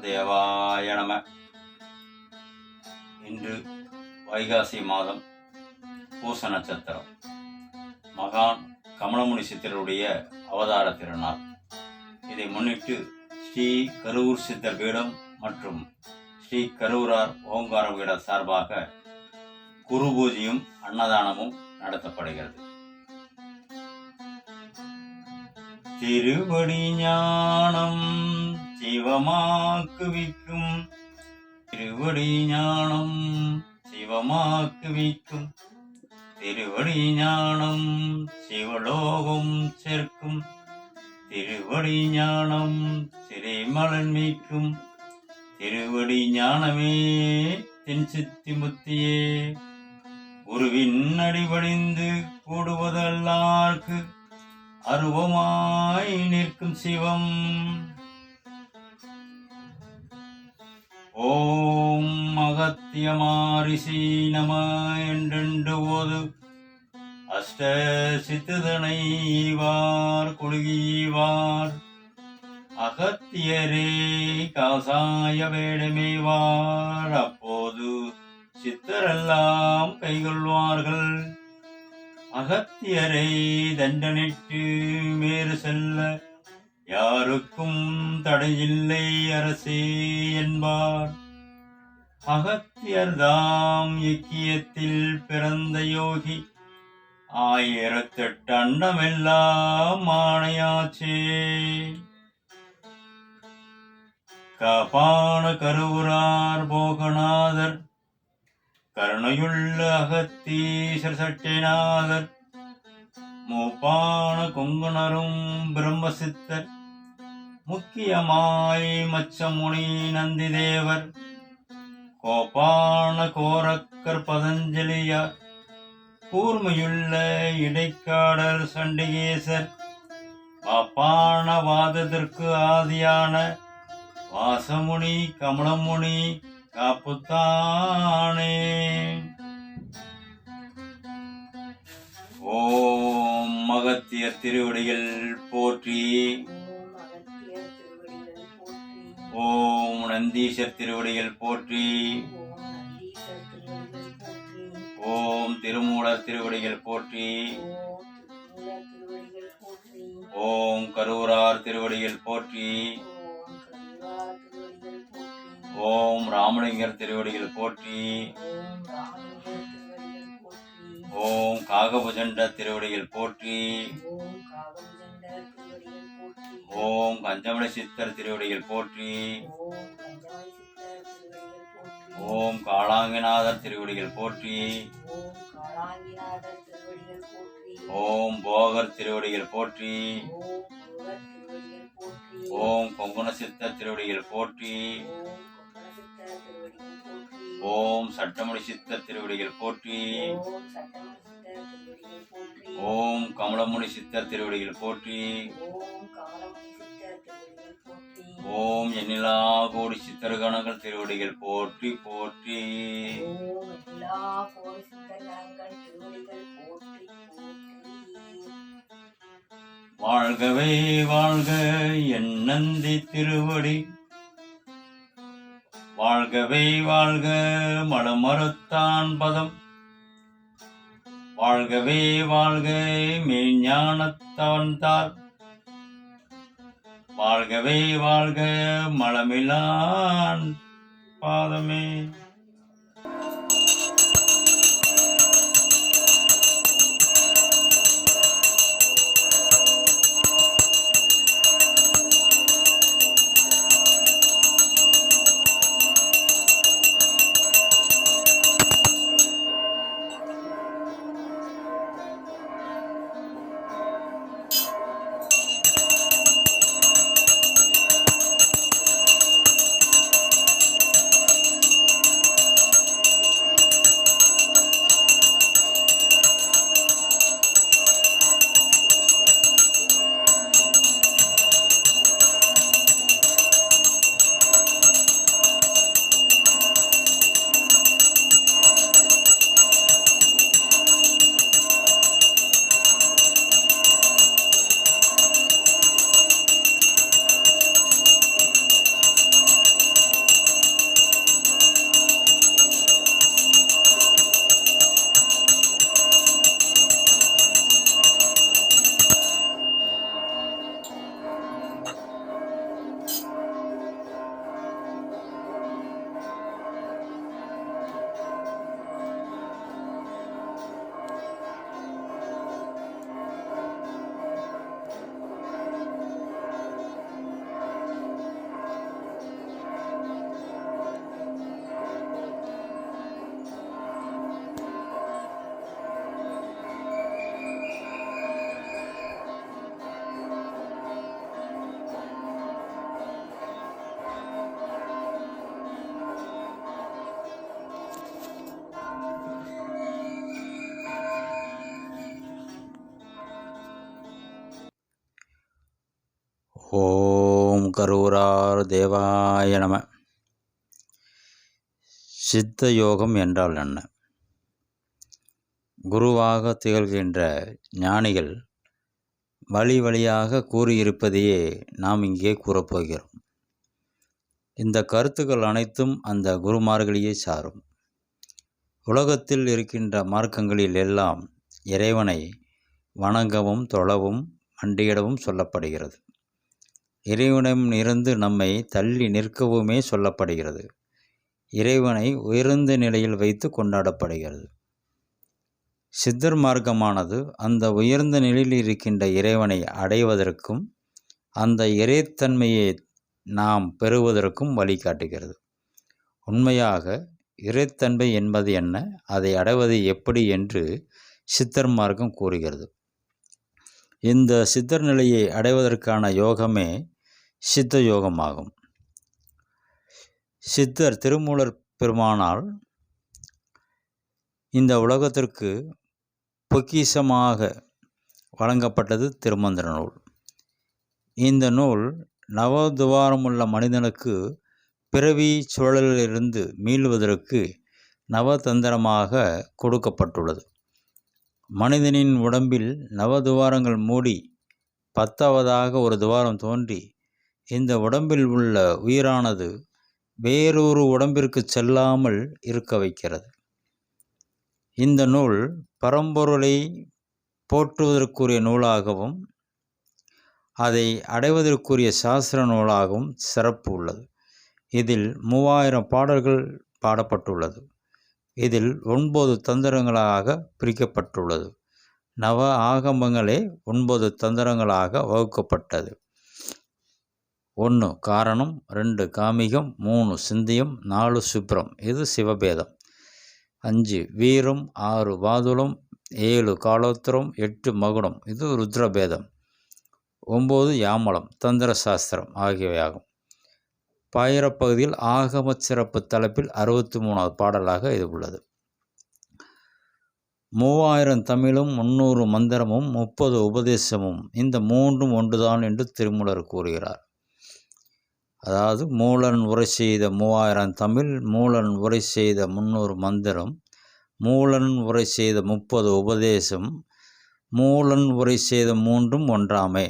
தேவாய நம. இன்று வைகாசி மாதம் பூச நட்சத்திரம். மகான் கமலமுனி சித்தருடைய அவதார திருநாள். இதை முன்னிட்டு ஸ்ரீ கருவூர் சித்தர் பீடம் மற்றும் ஸ்ரீ கருவூரார் ஓங்கார பீடம் சார்பாக குரு பூஜையும் அன்னதானமும் நடத்தப்படுகிறது. திருபடி ஞானம் சிவமாக்குவிக்கும். திருவடி ஞானம் சிவமாக்குவிக்கும். திருவடி ஞானம் சிவலோகம் சேர்க்கும். திருவடி ஞானம் சிறைமலன் மீட்கும். திருவடி ஞானமே தென் சித்தி முத்தியே. குருவின் அடிபடிந்து கூடுவதல்லார்க்கு அருவமாய் நிற்கும் சிவம். ஓம் அகத்தியமாரிசி நம என்றென்று போது அஷ்ட சித்துதனைவார் குழுகிவார் அகத்தியரே காசாய வேடமேவார் அப்போது சித்தரெல்லாம் கைகொள்வார்கள். அகத்தியரை தண்டனிட்டு மேறு செல்ல யாருக்கும் தடையில்லை அரசே என்பார். அகத்தியர்தாம் இக்கியத்தில் பிறந்த யோகி. ஆயிரத்தெட்டு அண்டமெல்லாம் ஆணையாச்சே. கபான கருவுரார் போகநாதர். கருணையுள்ள அகத்தீசர் சட்டிநாதர். மூப்பான கொங்குணரும் பிரம்மசித்தர். முக்கியமாய் மச்சமுனி நந்திதேவர். கோபான கோரக்கர் பதஞ்சலியார் கூர்மையுள்ள இடைக்காடர் சண்டிகேசர். வாப்பான வாதத்திற்கு ஆதியான வாசமுனி கமலமுனி காப்புத்தானே. ஓம் மகத்திய திருவடிகள் போற்றி ஓம் நந்தீசர் திருவடிகள் போற்றி. ஓம் ஓம் திருமூலர் திருவடிகள் போற்றி. ஓம் கரூரார் ராமலிங்கர் திருவடிகள் போற்றி. ஓம் ராமலிங்கர் திருவடிகள் போற்றி. ஓம் காகபுஜண்ட திருவடிகள் போற்றி. ஓம் கஞ்சமலை சித்தர் திருவடிகள் போற்றி. ஓம் காளாங்கிநாதர் திருவடிகள் போற்றி. ஓம் காளாங்கிநாதர் திருவடிகள் போற்றி. ஓம் போகர் திருவடிகள் போற்றி ஓம் முருகர் திருவடிகள் போற்றி. ஓம் சட்டமுடி சித்தர் திருவடிகள் போற்றி. ஓம் கமலமுடி திருவடிகள் சித்தர் திருவடிகள் போற்றி. ஓம் எண்ணிலா கோடி சித்தர்கணங்கள் திருவடிகள் போற்றி போற்றி. ஓம் எல்லா கோடி சித்தர் கணங்கள் திருவடிகள் போற்றி போற்றி. வாழ்கவே வாழ்க என் நந்தி திருவடி. வாழ்கவே வாழ்க மலமறுத்தான் பதம். வாழ்கவே வாழ்க மெய்ஞானத்தவன்தார். வாழ்கவே வாழ்க மலமிலான் பாதமே. கரூரார் தேவாய நம. சித்த யோகம் என்றால் என்ன? குருவாக திகழ்கின்ற ஞானிகள் வழி வழியாக கூறியிருப்பதையே நாம் இங்கே கூறப்போகிறோம். இந்த கருத்துக்கள் அனைத்தும் அந்த குருமார்களையே சாரும். உலகத்தில் இருக்கின்ற மார்க்கங்களில் எல்லாம் இறைவனை வணங்கவும் தொழவும் அண்டியிடவும் சொல்லப்படுகிறது. இறைவனிடம் இருந்து நம்மை தள்ளி நிற்கவுமே சொல்லப்படுகிறது. இறைவனை உயர்ந்த நிலையில் வைத்து கொண்டாடப்படுகிறது. சித்தர் மார்க்கமானது அந்த உயர்ந்த நிலையில் இருக்கின்ற இறைவனை அடைவதற்கும் அந்த இறைத்தன்மையை நாம் பெறுவதற்கும் வழிகாட்டுகிறது. உண்மையாக இறைத்தன்மை என்பது என்ன? அதை அடைவது எப்படி என்று சித்தர் மார்க்கம் கூறுகிறது. இந்த சித்தர் நிலையை அடைவதற்கான யோகமே சித்த யோகமாகும் சித்தர் திருமூலர் பெருமானால் இந்த உலகத்திற்கு பொக்கிஷமாக வழங்கப்பட்டது திருமந்திர நூல். இந்த நூல் நவதுவாரமுள்ள மனிதனுக்கு பிறவி சூழலிலிருந்து மீளுவதற்கு நவதந்திரமாக கொடுக்கப்பட்டுள்ளது. மனிதனின் உடம்பில் நவதுவாரங்கள் மூடி பத்தாவதாக ஒரு துவாரம் தோன்றி இந்த உடம்பில் உள்ள உயிரானது வேறொரு உடம்பிற்கு செல்லாமல் இருக்க வைக்கிறது. இந்த நூல் பரம்பொருளை போற்றுவதற்குரிய நூலாகவும் அதை அடைவதற்குரிய சாஸ்திர நூலாகவும் சிறப்பு உள்ளது. இதில் மூவாயிரம் பாடல்கள் பாடப்பட்டுள்ளது. இதில் ஒன்பது தந்திரங்களாக பிரிக்கப்பட்டுள்ளது. நவ ஆகமங்களே ஒன்பது தந்திரங்களாக வகுக்கப்பட்டது. ஒன்று காரணம் ரெண்டு காமிகம் மூணு சிந்தியம் நாலு சுப்ரம். இது சிவபேதம். அஞ்சு வீரம் ஆறு வாதுளம் ஏழு காலோத்திரம் எட்டு மகுடம். இது ருத்ரபேதம். ஒம்பது யாமலம் தந்திர சாஸ்திரம் ஆகியவையாகும். பாயிரப்பகுதியில் ஆகம சிறப்பு தலைப்பில் அறுபத்தி மூணாவது பாடலாக இது உள்ளது. மூவாயிரம் தமிழும் முன்னூறு மந்திரமும் முப்பது உபதேசமும் இந்த மூன்றும் ஒன்றுதான் என்று திருமூலர் கூறுகிறார். அதாவது மூலன் உரை செய்த மூவாயிரம் தமிழ் மூலன் உரை செய்த முன்னூறு மந்திரம் மூலன் உரை செய்த முப்பது உபதேசம் மூலன் உரை செய்த மூன்றும் ஒன்றாமே.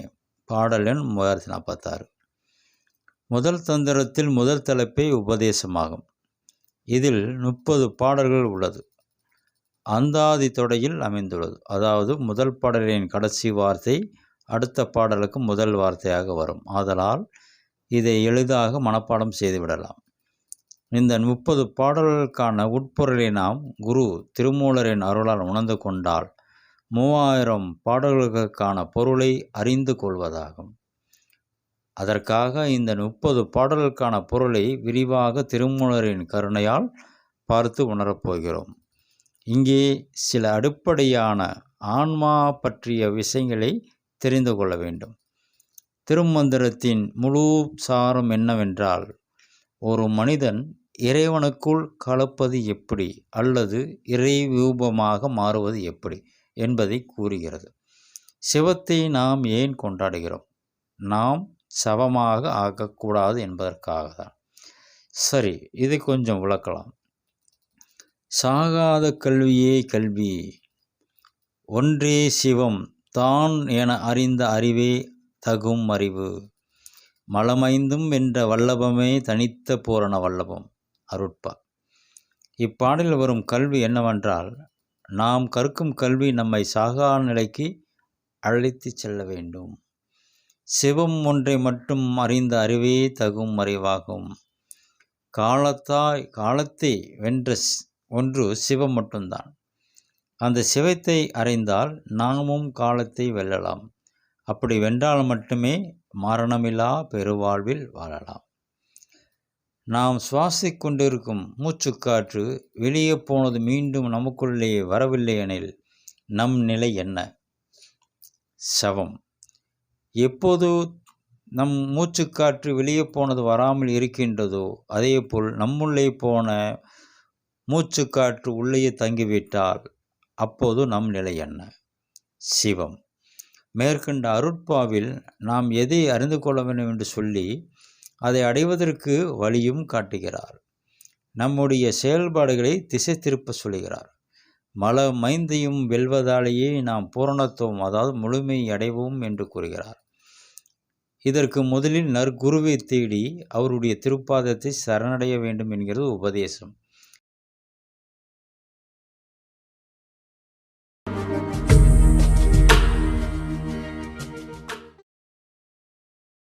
பாடல் எண் மூவாயிரத்தி நாற்பத்தாறு. முதல் தந்திரத்தில் முதல் தலைப்பே உபதேசமாகும். இதில் முப்பது பாடல்கள் உள்ளது. அந்தாதி தொடையில் அமைந்துள்ளது. அதாவது முதல் பாடலின் கடைசி வார்த்தை அடுத்த பாடலுக்கு முதல் வார்த்தையாக வரும். ஆதலால் இதை எளிதாக மனப்பாடம் செய்துவிடலாம் இந்த முப்பது பாடல்களுக்கான உட்பொருளை நாம் குரு திருமூலரின் அருளால் உணர்ந்து கொண்டால் மூவாயிரம் பாடல்களுக்கான பொருளை அறிந்து கொள்வதாகும். அதற்காக இந்த முப்பது பாடல்களுக்கான பொருளை விரிவாக திருமூலரின் கருணையால் பார்த்து உணரப்போகிறோம் இங்கே சில அடிப்படையான ஆன்மா பற்றிய விஷயங்களை தெரிந்து கொள்ள வேண்டும். திருமந்திரத்தின் முழு சாரம் என்னவென்றால் ஒரு மனிதன் இறைவனுக்குள் கலப்பது எப்படி அல்லது இறை ரூபமாக மாறுவது எப்படி என்பதை கூறுகிறது. சிவத்தை நாம் ஏன் கொண்டாடுகிறோம்? நாம் சவமாக ஆக்கக்கூடாது என்பதற்காக தான் சரி இதை கொஞ்சம் விளக்கலாம். சாகாத கல்வியே கல்வி. ஒன்றே சிவம் தான் என அறிந்த அறிவே தகும் அறிவு. மலமைந்தும் வென்ற வல்லபமே தனித்த பூரண வல்லபம். அருட்பா. இப்பாடலில் வரும் கல்வி என்னவென்றால் நாம் கற்கும் கல்வி நம்மை சாகா நிலைக்கு அழைத்து செல்ல வேண்டும். சிவம் ஒன்றை மட்டும் அறிந்த அறிவே தகும் அறிவாகும். காலத்தாய் காலத்தை வென்ற ஒன்று சிவம் மட்டும்தான். அந்த சிவத்தை அறிந்தால் நாமும் காலத்தை வெல்லலாம். அப்படி வென்றால் மட்டுமே மரணமில்லா பெருவாழ்வில் வாழலாம். நாம் சுவாசிக் கொண்டிருக்கும் மூச்சுக்காற்று வெளியே போனது மீண்டும் நமக்குள்ளே வரவில்லை எனில் நம் நிலை என்ன? சவம். எப்போது நம் மூச்சுக்காற்று வெளியே போனது வராமல் இருக்கின்றதோ அதே போல் நம்முள்ளே போன மூச்சுக்காற்று உள்ளேயே தங்கிவிட்டால் அப்போது நம் நிலை என்ன? சிவம். மேற்கண்ட அருட்பாவில் நாம் எதை அறிந்து கொள்ள வேண்டும் என்று சொல்லி அதை அடைவதற்கு வழியும் காட்டுகிறார். நம்முடைய செயல்பாடுகளை திசை திருப்ப சொல்கிறார் மல மைந்தையும் வெல்வதாலேயே நாம் பூரணத்துவம் அதாவது முழுமை அடைவோம் என்று கூறுகிறார். இதற்கு முதலில் நற்குருவை தேடி அவருடைய திருப்பாதத்தை சரணடைய வேண்டும் என்கிறது உபதேசம்.